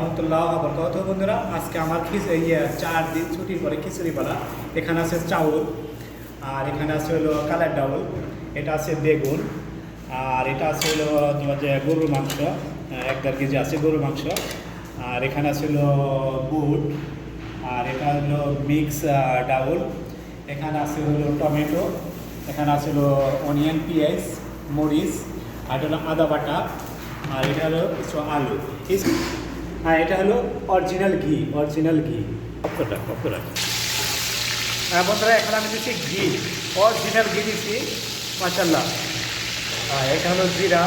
রহমতুল্লাহ বরকত। বন্ধুরা, আজকে আমার ইয়ে চার দিন ছুটির পরে খিচুড়ি পালা। এখানে আছে চাউল, আর এখানে আছে হলো কালার ডাউল, এটা আছে বেগুন, আর এটা আছে হলো তোমার যে গরুর মাংস এক দেড় কেজি আছে গরুর মাংস, আর এখানে আছে হলো বুট, আর এটা হলো মিক্স ডাউল, এখানে আছে হলো টমেটো, এখানে আছে হলো অনিয়ন, পেঁয়াজ, মরিচ, আর এটা হলো আদা বাটা, আর এটা হলো আলু। হ্যাঁ এটা হলো অরিজিনাল ঘি অরিজিনাল ঘি। অক্ষরটা অক্ষরটা হ্যাঁ বন্ধুরা এখন আমি দিচ্ছি ঘি। অরিজিনাল ঘি দিচ্ছি মাসাল্লাহ হ্যাঁ এটা হলো জিরা।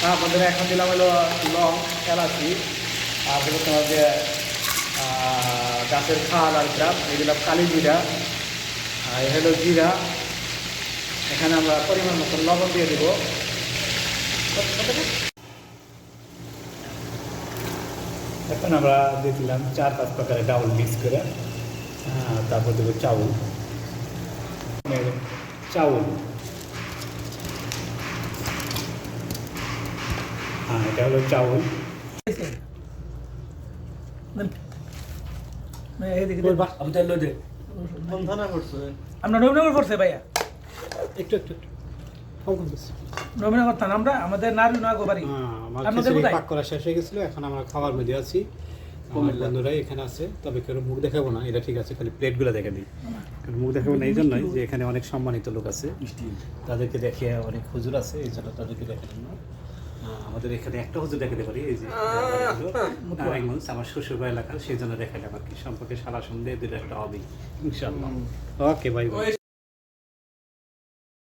হ্যাঁ বন্ধুরা এখন দিলাম হলো লং এলাচি। আর হলো তোমার যে গাছের খাল আর গ্রাম এই দিলাম কালি জিরা। আর এ হলো জিরা। এখানে আমরা পরিমাণ মতো লবণ দিয়ে দেবো। এখন আমরা দিয়ে দিলাম চার পাঁচ প্রকারের ডাউল মিক্স করে হ্যাঁ, তারপর দেবো চাউল। চাউল। হ্যাঁ এটা হলো চাউল। আমরা নবীনগর করছে ভাইয়া। একটু একটু একটু। নবীনগর আমরা আমাদের নারী নয় বাড়ি। হ্যাঁ, কোথায়? পাক করা শেষ হয়ে গেছিল এখন আমরা খাবার মধ্যে আছি। বন্ধুরা এখানে আছে তবে কেউ মুখ দেখাবো না এটা ঠিক আছে খালি প্লেটগুলো দেখে দিই। কারণ মুখ দেখাবো না এই জন্যই যে এখানে অনেক সম্মানিত লোক আছে। তাদেরকে দেখে অনেক হুজুর আছে এই জন্য তাদেরকে দেখার জন্য। আমাদের এখানে একটা হুজুর দেখাতে পারি এই যে নারায়ণগঞ্জ আমার শ্বশুর বাড়ি এলাকার সেই জন্য দেখালে আমার কি। সম্পর্কে সারা সন্দেহ দুটো একটা হবে ইনশাল্লাহ ওকে বাই বাই।